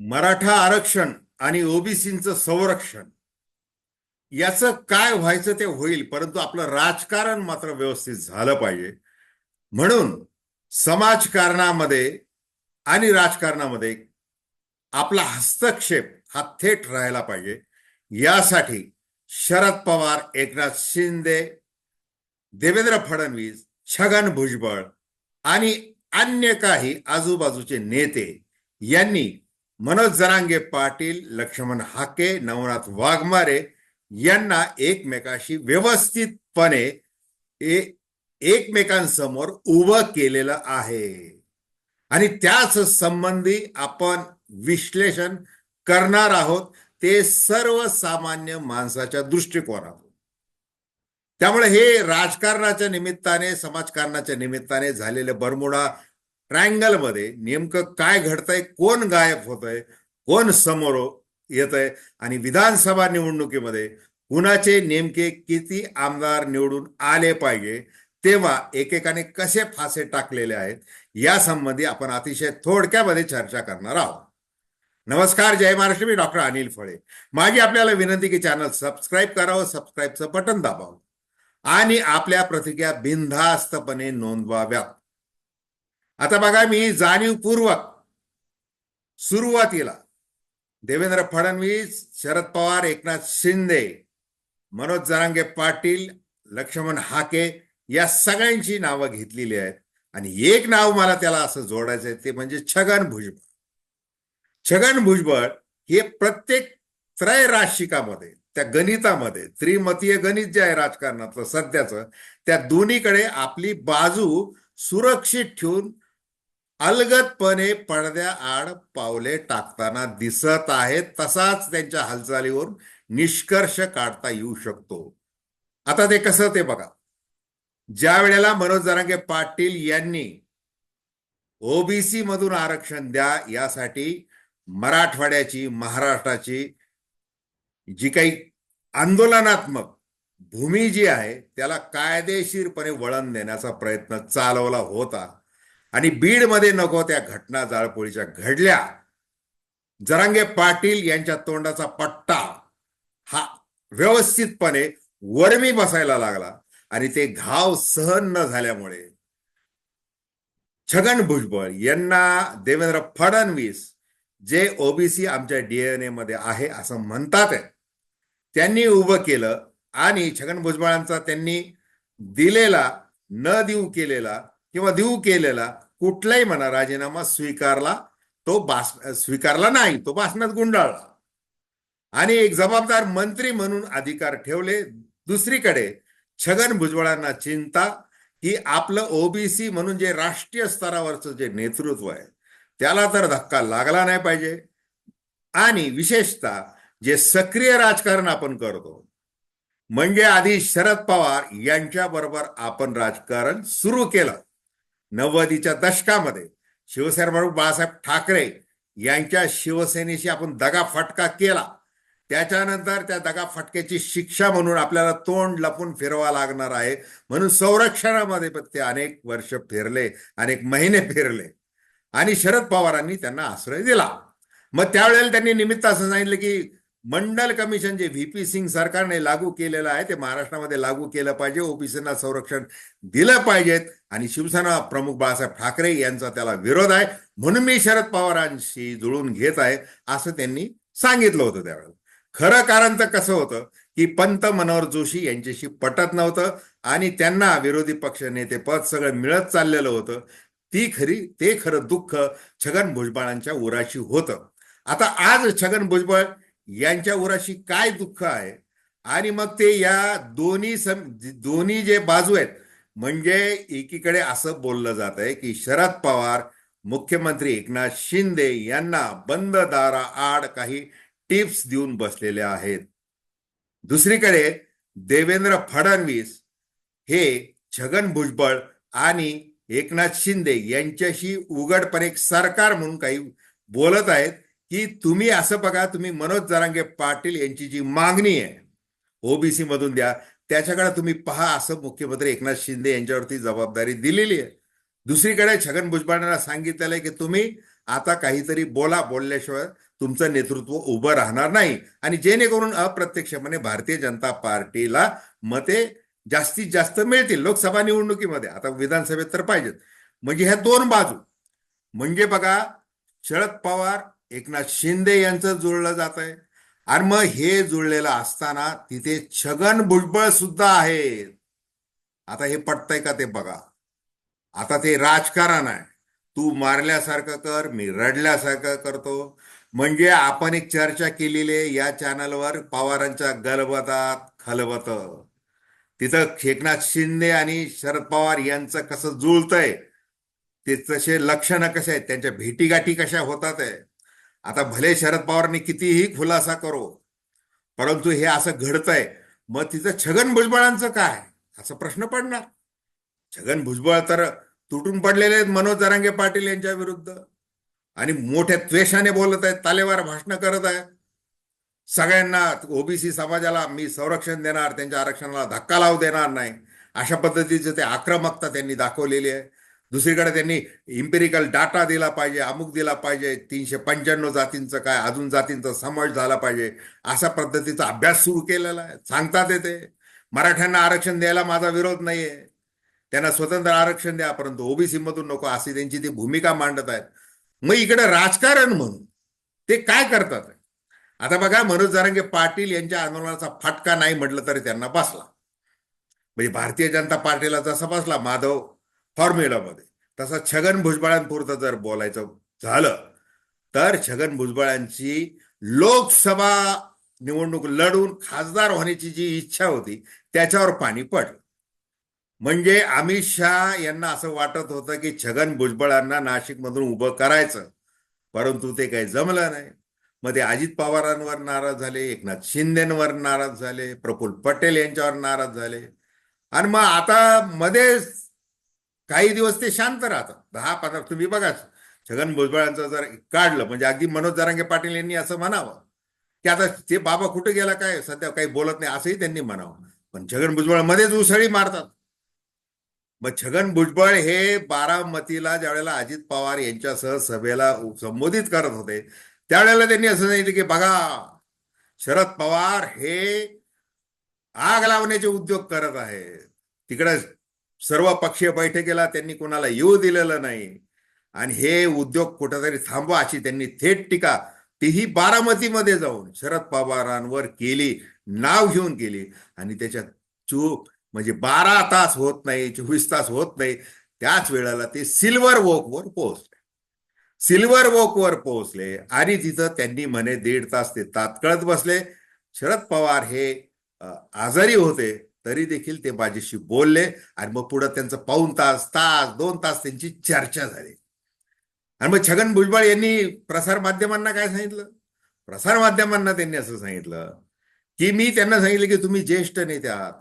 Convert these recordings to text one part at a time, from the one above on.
मराठा आरक्षण आणि ओबीसीचं संरक्षण याचं काय व्हायचं ते होईल परंतु आपलं राजकारण मात्र व्यवस्थित झालं पाहिजे. म्हणून समाजकारणामध्ये आणि राजकारणामध्ये आपला हस्तक्षेप हा थेट राहायला पाहिजे. यासाठी शरद पवार एकनाथ शिंदे देवेंद्र फडणवीस छगन भुजबळ आणि अन्य काही आजूबाजूचे नेते यांनी मनोज जरांगे पाटील लक्ष्मण हाके नवनाथ वाघमारे यांना एकमेकाशी व्यवस्थितपणे एकमेकांसमोर उभं केलेलं आहे. आणि त्याच संबंधी आपण विश्लेषण करणार आहोत. ते सर्वसामान्य माणसाच्या दृष्टिकोनातून. त्यामुळे हे राजकारणाच्या निमित्ताने समाजकारणाच्या निमित्ताने झालेले बरमुडा ट्रायंगलमध्ये नेमकं काय घडतंय कोण गायब होतंय कोण समोर येतंय आणि विधानसभा निवडणुकीमध्ये कुणाचे नेमके किती आमदार निवडून आले पाहिजे तेव्हा एकेकाने कसे फासे टाकलेले आहेत या संबंधी आपण अतिशय थोडक्यामध्ये चर्चा करणार आहोत. नमस्कार जय महाराष्ट्र. मी डॉक्टर अनिल फळे. माझी आपल्याला विनंती की चॅनल सबस्क्राईब करावं सबस्क्राईबचं बटन दाबावं आणि आपल्या प्रतिक्रिया बिनधास्तपणे नोंदवाव्यात. आता बघा मी जाणीवपूर्वक सुरुवातीला देवेंद्र फडणवीस शरद पवार एकनाथ शिंदे मनोज जरांगे पाटील लक्ष्मण हाके या सगळ्यांची नावं घेतलेली आहेत. आणि एक नाव मला त्याला असं जोडायचं आहे ते म्हणजे छगन भुजबळ. छगन भुजबळ हे प्रत्येक त्रैराशिकामध्ये त्या गणितामध्ये त्रिमतीय गणित जे आहे राजकारणातलं सध्याचं त्या दोन्हीकडे आपली बाजू सुरक्षित ठेवून अलगदपणे पडद्या आड पावले टाकताना दिसत आहेत. तसाच त्यांच्या हालचालीवर निष्कर्ष काढता येऊ शकतो. आता ते कसं ते बघा. ज्या वेळेला मनोज जरांगे पाटील यांनी ओबीसी मधून आरक्षण द्या यासाठी मराठवाड्याची महाराष्ट्राची जी काही आंदोलनात्मक भूमी जी आहे त्याला कायदेशीरपणे वळण देण्याचा प्रयत्न चालवला होता. आणि बीडमध्ये नको त्या घटना जाळपोळीच्या घडल्या. जरांगे पाटील यांच्या तोंडाचा पट्टा हा व्यवस्थितपणे वरमी बसायला लागला आणि ते घाव सहन न झाल्यामुळे छगन भुजबळ यांना देवेंद्र फडणवीस जे ओबीसी आमच्या डीएनए मध्ये आहे असं म्हणतात त्यांनी उभं केलं आणि छगन भुजबळांचा त्यांनी दिलेला न देऊ केलेला किंवा देऊ केलेला कुठलाही म्हणा राजीनामा स्वीकारला तो बास स्वीकारला नाही तो भाषणात गुंडाळला. आणि एक जबाबदार मंत्री म्हणून अधिकार ठेवले. दुसरीकडे छगन भुजबळांना चिंता की आपलं ओबीसी म्हणून जे राष्ट्रीय स्तरावरचं जे नेतृत्व आहे त्याला तर धक्का लागला नाही पाहिजे. आणि विशेषतः जे सक्रिय राजकारण आपण करतो म्हणजे आधी शरद पवार यांच्या बरोबर आपण राजकारण सुरू केलं. नव्वदीच्या दशकामध्ये शिवसेना बाळासाहेब ठाकरे यांच्या शिवसेनेशी आपण दगाफटका केला. त्याच्यानंतर त्या दगाफटक्याची शिक्षा म्हणून आपल्याला तोंड लपून फिरवा लागणार आहे. म्हणून संरक्षणामध्ये पण ते अनेक वर्ष फिरले अनेक महिने फिरले. आणि शरद पवारांनी त्यांना आश्रय दिला. मग त्यावेळेला त्यांनी निमित्त असं सांगितलं की मंडल कमिशन जे व्ही पी सिंग सरकारने लागू केलेलं आहे ते महाराष्ट्रामध्ये लागू केलं पाहिजे. ओबीसींना संरक्षण दिलं पाहिजेत आणि शिवसेना प्रमुख बाळासाहेब ठाकरे यांचा त्याला विरोध आहे. म्हणून मी शरद पवारांशी जुळून घेत आहे असं त्यांनी सांगितलं होतं त्यावेळेला. खरं कारण तर कसं होतं की पंत मनोहर जोशी यांच्याशी पटत नव्हतं आणि त्यांना विरोधी पक्ष नेते पद सगळं मिळत चाललेलं होतं. ती खरी ते खरं दुःख छगन भुजबळांच्या उराशी होतं. आता आज छगन भुजबळ यांच्या उराशी काय दुःख आहे? आणि मग ते या दोन्ही सम दोन्ही जे बाजू आहेत म्हणजे एकीकडे असं बोललं जात आहे की शरद पवार मुख्यमंत्री एकनाथ शिंदे यांना बंद दारा आड काही टिप्स देऊन बसलेले आहेत. दुसरीकडे देवेंद्र फडणवीस हे छगन भुजबळ आणि एकनाथ शिंदे यांच्याशी उघडपणे एक सरकार म्हणून काही बोलत आहेत. की तुम्ही असं बघा तुम्ही मनोज जरांगे पाटील यांची जी मागणी आहे ओबीसी मधून द्या त्याच्याकडे तुम्ही पहा असं मुख्यमंत्री एकनाथ शिंदे यांच्यावरती जबाबदारी दिलेली आहे. दुसरीकडे छगन भुजबळांना सांगितलेलं आहे की तुम्ही आता काहीतरी बोला बोलल्याशिवाय तुमचं नेतृत्व उभं राहणार नाही. आणि जेणेकरून अप्रत्यक्षपणे भारतीय जनता पार्टीला मते जास्तीत जास्त मिळतील लोकसभा निवडणुकीमध्ये. आता विधानसभेत तर पाहिजेत. म्हणजे ह्या दोन बाजू. म्हणजे बघा शरद पवार एकनाथ शिंदे यांचं जुळलं जात आहे. आणि मग हे जुळलेलं असताना तिथे छगन भुजबळ सुद्धा आहेत. आता हे पटतंय का ते बघा. आता ते राजकारण आहे. तू मारल्यासारखं कर मी रडल्यासारखं करतो. म्हणजे आपण एक चर्चा केलेली आहे या चॅनलवर पवारांच्या गलबतात खलबत. तिथं एकनाथ शिंदे आणि शरद पवार यांचं कसं जुळतंय ते तसे लक्षणं कसे आहेत? त्यांच्या भेटीगाठी कशा होतात आहे? आता भले शरद पवारांनी कितीही खुलासा करो परंतु हे असं घडतंय. मग तिथं छगन भुजबळांचं काय? असा प्रश्न पडणार. छगन भुजबळ तर तुटून पडलेले आहेत मनोज जरांगे पाटील यांच्या विरुद्ध. आणि मोठ्या त्वेषाने बोलत आहेत तालेवार भाषण करत आहेत. सगळ्यांना ओबीसी समाजाला मी संरक्षण देणार त्यांच्या आरक्षणाला धक्का लावू देणार नाही. अशा पद्धतीचं ते आक्रमकता त्यांनी दाखवलेली आहे. दुसरीकडे त्यांनी इम्पेरिकल डाटा दिला पाहिजे अमुक दिला पाहिजे तीनशे पंच्याण्णव जातींचं काय अजून जातींचा समावेश झाला पाहिजे. अशा पद्धतीचा अभ्यास सुरू केलेला आहे. सांगतात येते. मराठ्यांना आरक्षण द्यायला माझा विरोध नाहीये. त्यांना स्वतंत्र आरक्षण द्या परंतु ओबीसी मधून नको अशी त्यांची ती भूमिका मांडत आहेत. मग इकडे राजकारण म्हणून ते काय करतात? आता बघा मनोज जरांगे पाटील यांच्या आंदोलनाचा फटका नाही म्हटलं तरी त्यांना बसला. म्हणजे भारतीय जनता पार्टीला जसा बसला माधव फॉर्म्युलामध्ये. तसा छगन भुजबळांपुरतं जर बोलायचं झालं तर छगन भुजबळांची लोकसभा निवडणूक लढून खासदार होण्याची जी इच्छा होती त्याच्यावर पाणी पडलं. म्हणजे अमित शहा यांना असं वाटत होतं की छगन भुजबळांना नाशिकमधून उभं करायचं परंतु ते काही जमलं नाही. मग ते अजित पवारांवर नाराज झाले एकनाथ शिंदेवर नाराज झाले प्रफुल्ल पटेल यांच्यावर नाराज झाले. आणि मग आता मध्येच काही दिवस ते शांत राहतात. दहा पंधरा तुम्ही बघा छगन भुजबळांचं जर काढलं म्हणजे अगदी मनोज जरांगे पाटील यांनी असं म्हणावं की आता ते बाबा कुठे गेला काय सध्या काही बोलत नाही असंही त्यांनी म्हणावं. पण छगन भुजबळ मध्येच उसळी मारतात. मग छगन भुजबळ हे बारामतीला ज्यावेळेला अजित पवार यांच्यासह सभेला संबोधित करत होते त्यावेळेला त्यांनी असं सांगितलं की बघा शरद पवार हे आग लावण्याचे उद्योग करत आहेत. तिकडे सर्व पक्षीय बैठकीला त्यांनी कोणाला येऊ दिलेलं नाही. आणि हे उद्योग कुठेतरी थांबवा अशी त्यांनी थेट टीका तीही बारामतीमध्ये जाऊन शरद पवारांवर केली नाव घेऊन केली. आणि त्याच्यात चूक म्हणजे बारा तास होत नाही चोवीस तास होत नाही. त्याच वेळेला ते सिल्वर वॉकवर पोहोचले. सिल्वर वॉकवर पोहोचले आणि तिथं त्यांनी म्हणे दीड तास ते तात्कळत बसले. शरद पवार हे आजारी होते. तरी देखील ते माझ्याशी बोलले आणि मग पुढे त्यांचं पाऊन तास तास दोन तास त्यांची चर्चा झाली. आणि मग छगन भुजबळ यांनी प्रसार माध्यमांना काय सांगितलं? प्रसार माध्यमांना त्यांनी असं सांगितलं की मी त्यांना सांगितलं की तुम्ही ज्येष्ठ नेते आहात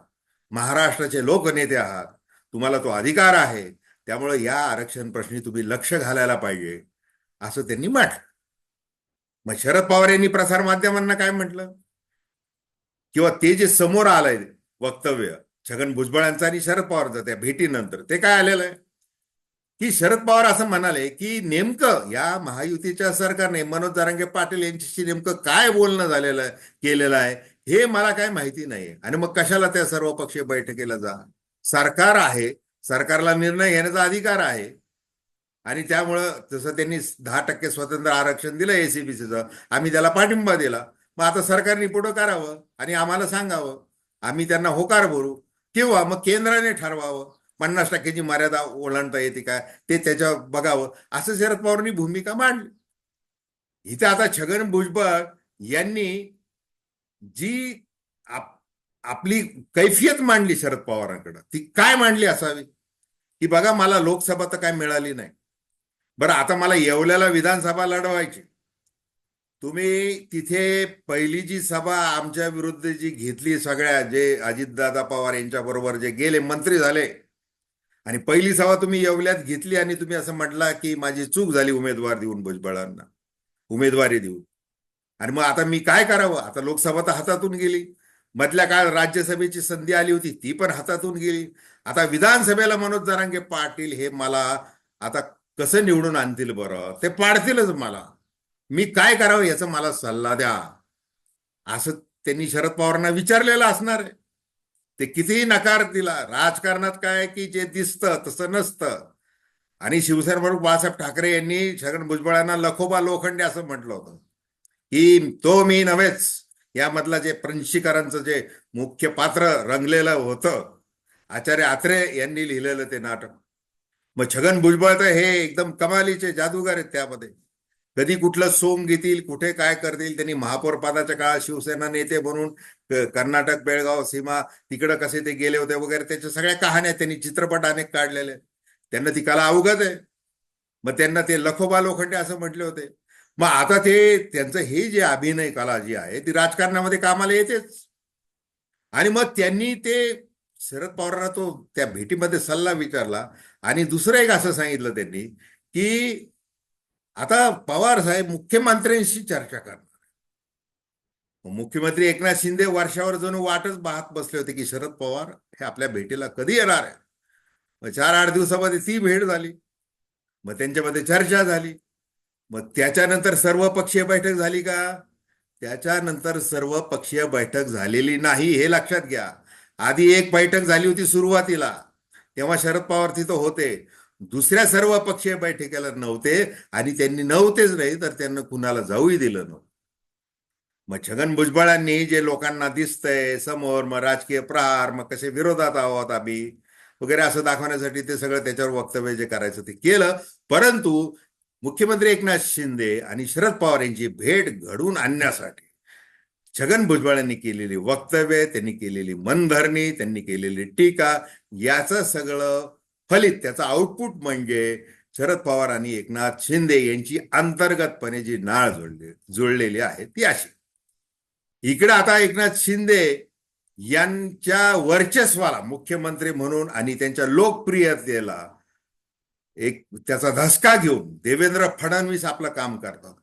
महाराष्ट्राचे लोकनेते आहात तुम्हाला तो अधिकार आहे त्यामुळे या आरक्षण प्रश्नी तुम्ही लक्ष घालायला पाहिजे असं त्यांनी म्हटलं. मग शरद पवार यांनी प्रसार माध्यमांना काय म्हटलं? किंवा ते जे समोर आलंय वक्तव्य. छगन भुजबळांचं आणि शरद पवारचं त्या भेटीनंतर. ते काय आलेलं आहे? की शरद पवार असं म्हणाले की नेमकं या महायुतीच्या सरकारने मनोज जरांगे पाटील यांच्याशी नेमकं काय बोलणं झालेलं केलेलं आहे? हे मला काय माहिती नाही आणि मग कशाला त्या सर्व पक्षीय बैठकीला जा? सरकार आहे. सरकारला निर्णय घेण्याचा अधिकार आहे. आणि त्यामुळं जसं त्यांनी दहा टक्के स्वतंत्र आरक्षण दिलं एसीबीसीचं आम्ही त्याला पाठिंबा दिला. मग आता सरकारने पुढं करावं आणि आम्हाला सांगावं. आम्ही त्यांना होकार भरू. किंवा मग केंद्राने ठरवावं. पन्नास टक्क्याची मर्यादा ओलांडता येते काय ते त्याच्यावर बघावं. असं शरद पवारांनी भूमिका मांडली. इथे आता छगन भुजबळ यांनी जी आप, आपली कैफियत मांडली शरद पवारांकडं. ती काय मांडली असावी? की बघा मला लोकसभा तर काय मिळाली नाही. बरं आता मला येवल्याला विधानसभा लढवायची. तुम्ही तिथे पहिली जी सभा आमच्या विरुद्ध जी घेतली सगळ्या जे अजितदादा पवार यांच्या बरोबर जे गेले मंत्री झाले आणि पहिली सभा तुम्ही येवल्यात घेतली आणि तुम्ही असं म्हटला की माझी चूक झाली उमेदवार देऊन भुजबळांना उमेदवारी देऊन. आणि मग आता मी काय करावं? आता लोकसभा तर हातातून गेली. मधल्या काळ राज्यसभेची संधी आली होती ती पण हातातून गेली. आता विधानसभेला मनोज जरांगे पाटील हे मला आता कसं निवडून आणतील बरं? ते पाडतीलच मला. मी काय करावं याचा मला सल्ला द्या. असं त्यांनी शरद पवारांना विचारलेलं असणार आहे. ते कितीही नकार दिला राजकारणात काय की जे दिसतं तसं नसतं. आणि शिवसेना प्रमुख बाळासाहेब ठाकरे यांनी छगन भुजबळांना लखोबा लोखंडे असं म्हटलं होतं. की तो मी नव्हेच. यामधलं जे प्रणशीकरांचं जे मुख्य पात्र रंगलेलं होतं आचार्य आत्रे यांनी लिहिलेलं ते नाटक. मग छगन भुजबळ तर हे एकदम कमालीचे जादूगार आहेत त्यामध्ये. कधी कुठलं सोंग घेतील कुठे काय करतील त्यांनी महापौर पदाच्या काळात शिवसेना नेते म्हणून कर्नाटक बेळगाव सीमा तिकडं कसे ते गेले होते वगैरे त्याच्या सगळ्या कहाण्या त्यांनी चित्रपट अनेक काढलेले त्यांना ती कला अवगत आहे. मग त्यांना ते लखोबा लोखंडे असं म्हटले होते. मग आता ते त्यांचं हे जे अभिनय कला जी आहे ती राजकारणामध्ये कामाला येतेच. आणि मग त्यांनी ते शरद पवारांना तो त्या भेटीमध्ये सल्ला विचारला. आणि दुसरं एक असं सांगितलं त्यांनी की आता पवार साहेब मुख्यमंत्र्यांशी चर्चा करणार मुख्यमंत्री एकनाथ शिंदे वर्षावर जणू वाटच पाहत बसले होते की शरद पवार हे आपल्या भेटीला कधी येणार आहे मग चार आठ दिवसामध्ये ती भेट झाली. मग त्यांच्यामध्ये चर्चा झाली. मग त्याच्यानंतर सर्वपक्षीय बैठक झाली का? त्याच्यानंतर सर्व पक्षीय बैठक झालेली नाही हे लक्षात घ्या. आधी एक बैठक झाली होती सुरुवातीला. तेव्हा शरद पवार तिथं होते. दुसऱ्या सर्व पक्षीय बैठकीला नव्हते आणि त्यांनी नव्हतेच नाही तर त्यांना कुणाला जाऊही दिलं नव्हतं. मग छगन भुजबळांनी जे लोकांना दिसतंय समोर मग राजकीय प्रहार मग कसे विरोधात आहोत आम्ही वगैरे असं दाखवण्यासाठी ते सगळं त्याच्यावर वक्तव्य जे करायचं ते केलं. परंतु मुख्यमंत्री एकनाथ शिंदे आणि शरद पवार यांची भेट घडवून आणण्यासाठी छगन भुजबळांनी केलेली वक्तव्य त्यांनी केलेली मनधरणी त्यांनी केलेली टीका याचं सगळं फलित त्याचं आउटपुट म्हणजे शरद पवार आणि एकनाथ शिंदे यांची अंतर्गतपणे जी नाळ जोडले जुळलेली आहे ती अशी. इकडे आता एकनाथ शिंदे यांच्या वर्चस्वाला मुख्यमंत्री म्हणून आणि त्यांच्या लोकप्रियतेला एक त्याचा धसका घेऊन देवेंद्र फडणवीस आपलं काम करतात.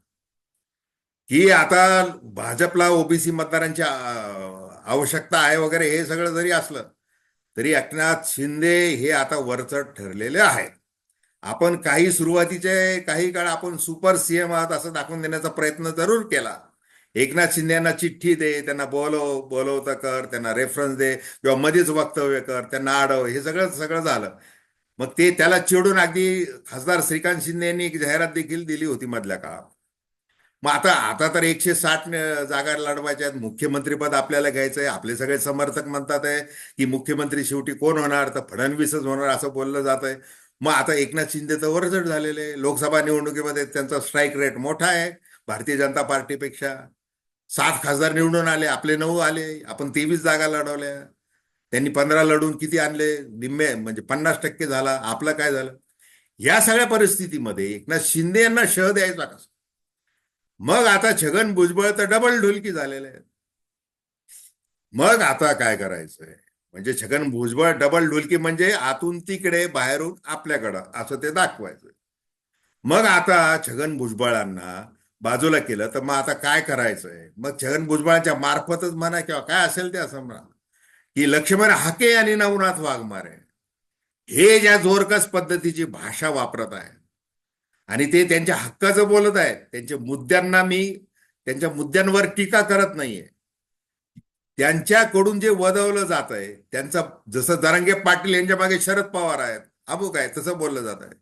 की आता भाजपला ओबीसी मतदारांची आवश्यकता आहे वगैरे हे सगळं जरी असलं तरी एकनाथ शिंदे हे आता वरचढ ठरलेले आहेत. आपण काही सुरुवातीचे काही काळ आपण सुपर सीएम आहात असं दाखवून देण्याचा प्रयत्न जरूर केला. एकनाथ शिंदे यांना चिठ्ठी दे त्यांना बोलव बोलवता कर त्यांना रेफरन्स दे किंवा मध्येच वक्तव्य कर त्यांना अडव हे सगळं सगळं झालं. मग ते त्याला चिडून अगदी खासदार श्रीकांत शिंदे यांनी एक जाहिरात देखील दिली होती मधल्या काळात. मग आता आता तर एकशे साठ जागा लढवायच्या आहेत. मुख्यमंत्रीपद आपल्याला घ्यायचंय. आपले सगळे समर्थक म्हणतात आहे की मुख्यमंत्री शेवटी कोण होणार? तर फडणवीसच होणार असं बोललं जात आहे. मग आता एकनाथ शिंदे तर वरचढ झालेले लोकसभा निवडणुकीमध्ये त्यांचा स्ट्राईक रेट मोठा आहे. भारतीय जनता पार्टीपेक्षा सात खासदार निवडून आले. आपले नऊ आले. आपण तेवीस जागा लढवल्या. त्यांनी पंधरा लढून किती आणले? निम्मे म्हणजे पन्नास टक्के झाला. आपलं काय झालं? या सगळ्या परिस्थितीमध्ये एकनाथ शिंदे यांना शह द्यायचा कसा? मग आता छगन भुजबळ तर डबल ढोलकी झालेले आहेत. मग आता काय करायचंय? म्हणजे छगन भुजबळ डबल ढोलकी म्हणजे आतून तिकडे बाहेरून आपल्याकडं असं ते दाखवायचं मग आता छगन भुजबळांना बाजूला केलं तर मग आता काय करायचंय? मग छगन भुजबळांच्या मार्फतच म्हणा किंवा काय असेल ते असं म्हणा की लक्ष्मण हाके आणि नवनाथ वाघमारे हे ज्या जोरकस पद्धतीची भाषा वापरत आहेत आणि ते त्यांच्या हक्काचं बोलत आहेत. त्यांच्या मुद्द्यांना मी त्यांच्या मुद्द्यांवर टीका करत नाहीये. त्यांच्याकडून जे वदवलं जात आहे त्यांचा जसं दरंगे पाटील यांच्या मागे शरद पवार आहेत अबो काय तसं बोललं जात आहे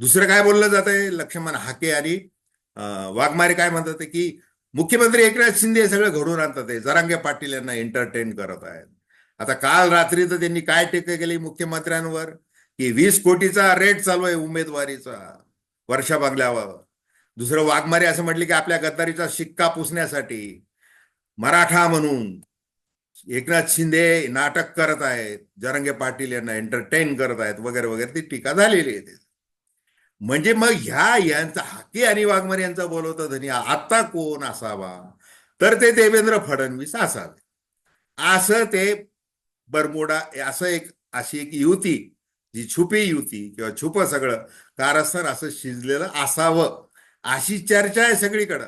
दुसरं काय बोललं जात आहे लक्ष्मण हाके आणि वाघमारे काय म्हणतात की मुख्यमंत्री एकनाथ शिंदे हे सगळं घडून आणतात जरांगे पाटील यांना एंटरटेन करत आहेत. आता काल रात्री तर त्यांनी काय टीका केली मुख्यमंत्र्यांवर? की वीस कोटीचा रेट चालू आहे उमेदवारीचा. वर्षा बंगल्यावर. दुसरं वाघमारे असं म्हटले की आपल्या गद्दारीचा शिक्का पुसण्यासाठी. मराठा म्हणून एकनाथ शिंदे नाटक करत आहेत. जरंगे पाटील यांना एंटरटेन करत आहेत वगैरे वगैरे. ती टीका झालेली आहे. म्हणजे मग ह्या यांचा हाके आणि वाघमारे यांचा बोलवता धनी आता कोण असावा? तर ते देवेंद्र फडणवीस असावे. असं ते बरमोडा असं एक अशी एक युती जी छुपी युती किंवा छुप सगळं कारस्थान असं शिजलेलं असावं अशी चर्चा आहे सगळीकडं.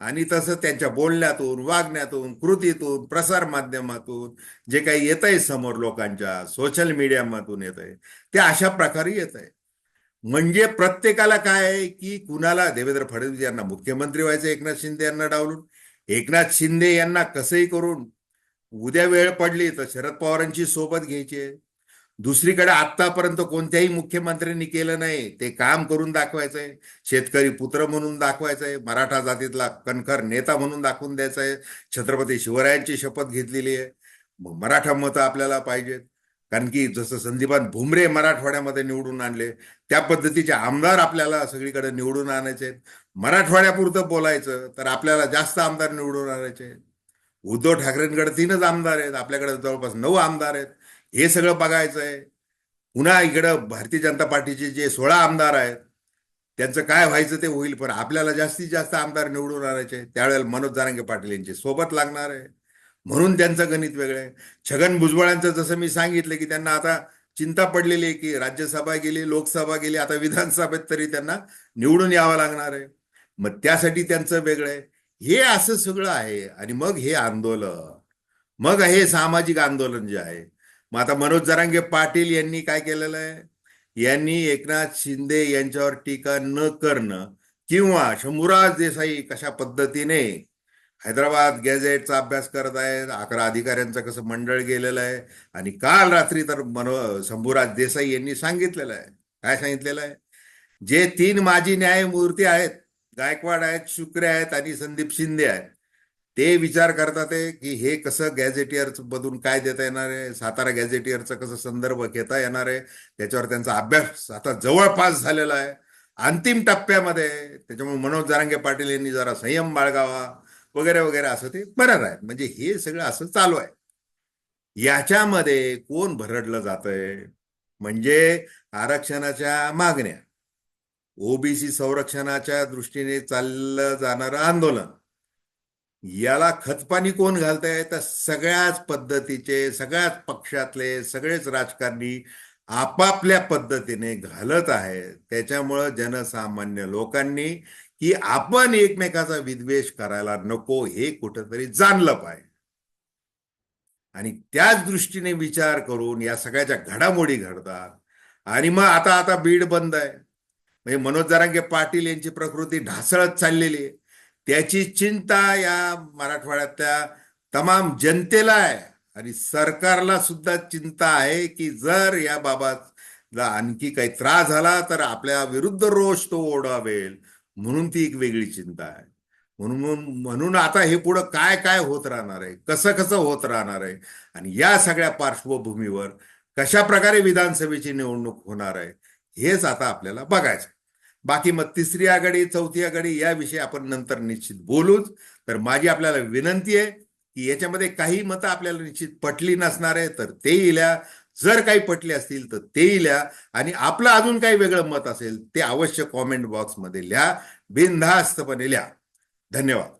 आणि तसं त्यांच्या बोलण्यातून वागण्यातून कृतीतून प्रसार माध्यमातून जे काही येत आहे समोर लोकांच्या सोशल मीडियामधून येत आहे ते अशा प्रकारे येत आहे म्हणजे प्रत्येकाला काय आहे की कुणाला देवेंद्र फडणवीस यांना मुख्यमंत्री व्हायचं एकनाथ शिंदे यांना डावलून. एकनाथ शिंदे यांना कसंही करून उद्या वेळ पडली तर शरद पवारांची सोबत घ्यायची आहे. दुसरीकडे आतापर्यंत कोणत्याही मुख्यमंत्र्यांनी केलं नाही. ते काम करून दाखवायचंय. शेतकरी पुत्र म्हणून दाखवायचंय. मराठा जातीतला कणखर नेता म्हणून दाखवून द्यायचा आहे छत्रपती शिवरायांची शपथ घेतलेली आहे. मग मराठा मतं आपल्याला पाहिजेत. कारण की जसं संदीपान भुमरे मराठवाड्यामध्ये निवडून आणले त्या पद्धतीचे आमदार आपल्याला सगळीकडे निवडून आणायचे. आहेत मराठवाड्यापुरतं बोलायचं तर आपल्याला जास्त आमदार निवडून आणायचे. उद्धव ठाकरेंकडे तीनच आमदार आहेत. आपल्याकडे जवळपास नऊ आमदार आहेत. हे सगळं बघायचं आहे पुन्हा इकडं भारतीय जनता पार्टीचे जे सोळा आमदार आहेत त्यांचं काय व्हायचं ते होईल पण आपल्याला जास्तीत जास्त आमदार निवडून आणायचे त्यावेळेला मनोज जारांगे पाटील यांचे सोबत लागणार आहे. म्हणून त्यांचं गणित वेगळं आहे. छगन भुजबळांचं जसं मी सांगितलं की त्यांना आता चिंता पडलेली आहे की राज्यसभा गेली लोकसभा गेली आता विधानसभेत तरी त्यांना निवडून यावं लागणार आहे. मग त्यासाठी त्यांचं वेगळं आहे. हे असं सगळं आहे आणि मग हे आंदोलन. मग हे सामाजिक आंदोलन जे आहे मग आता मनोज जरांगे पाटील यांनी काय केलेलं आहे? यांनी एकनाथ शिंदे यांच्यावर टीका न करणं किंवा शंभूराज देसाई कशा पद्धतीने हैदराबाद गॅझेटचा अभ्यास करत आहेत अकरा अधिकाऱ्यांचं कसं मंडळ गेलेलं आहे आणि काल रात्री तर मनो शंभूराज देसाई यांनी सांगितलेलं आहे. काय सांगितलेलं आहे? जे तीन माजी न्यायमूर्ती आहेत गायकवाड आहेत शुक्रे आहेत आणि संदीप शिंदे आहेत. ते विचार करतात की हे कसं गॅझेटियर्स मधून काय देता येणार आहे? सातारा गॅझेटियरचा कसं संदर्भ घेता येणार आहे? त्याच्यावर त्यांचा अभ्यास आता जवळपास झालेला आहे. अंतिम टप्प्यामध्ये त्याच्यामुळे मनोज जारांगे पाटील यांनी जरा संयम बाळगावा वगैरे वगैरे असं ते बरं आहे म्हणजे हे सगळं असं चालू आहे. याच्यामध्ये कोण भरडलं जातंय? म्हणजे आरक्षणाच्या मागण्या. ओबीसी संरक्षणाच्या दृष्टीने चाललं जाणारं आंदोलन. याला खतपाणी कोण घालतंय? तर सगळ्याच पद्धतीचे सगळ्याच पक्षातले सगळेच राजकारणी आपापल्या पद्धतीने घालत आहे त्याच्यामुळं जनसामान्य लोकांनी की आपण एकमेकाचा विद्वेष करायला नको हे कुठंतरी जाणलं पाहिजे. आणि त्याच दृष्टीने विचार करून या सगळ्याच्या घडामोडी घडतात. आणि मग आता आता बीड बंद आहे. म्हणजे मनोज जरांगे पाटील यांची प्रकृती ढासळत चाललेली आहे. त्याची चिंता या मराठवाड्यातल्या तमाम जनतेला आहे. आणि सरकारला सुद्धा चिंता आहे की जर या बाबा आणखी काही त्रास झाला तर आपल्या विरुद्ध रोष तो ओढावेल. म्हणून ती एक वेगळी चिंता आहे. म्हणून म्हणून आता हे पुढं काय काय होत राहणार आहे? कसं कसं होत राहणार आहे? आणि या सगळ्या पार्श्वभूमीवर कशा प्रकारे विधानसभेची निवडणूक होणार आहे? हेच आता आपल्याला बघायचं बाकी मग तिसरी आघाडी चौथी आघाडी याविषयी आपण नंतर निश्चित बोलूच. तर माझी आपल्याला विनंती आहे की याच्यामध्ये काही मतं आपल्याला निश्चित पटली नसणार आहे तर तेही लिहा जर काही पटली असतील तर तेही लिहा आणि आपलं अजून काही वेगळं मत असेल ते अवश्य कॉमेंट बॉक्समध्ये लिहा. बिनधास्तपणे लिहा. धन्यवाद.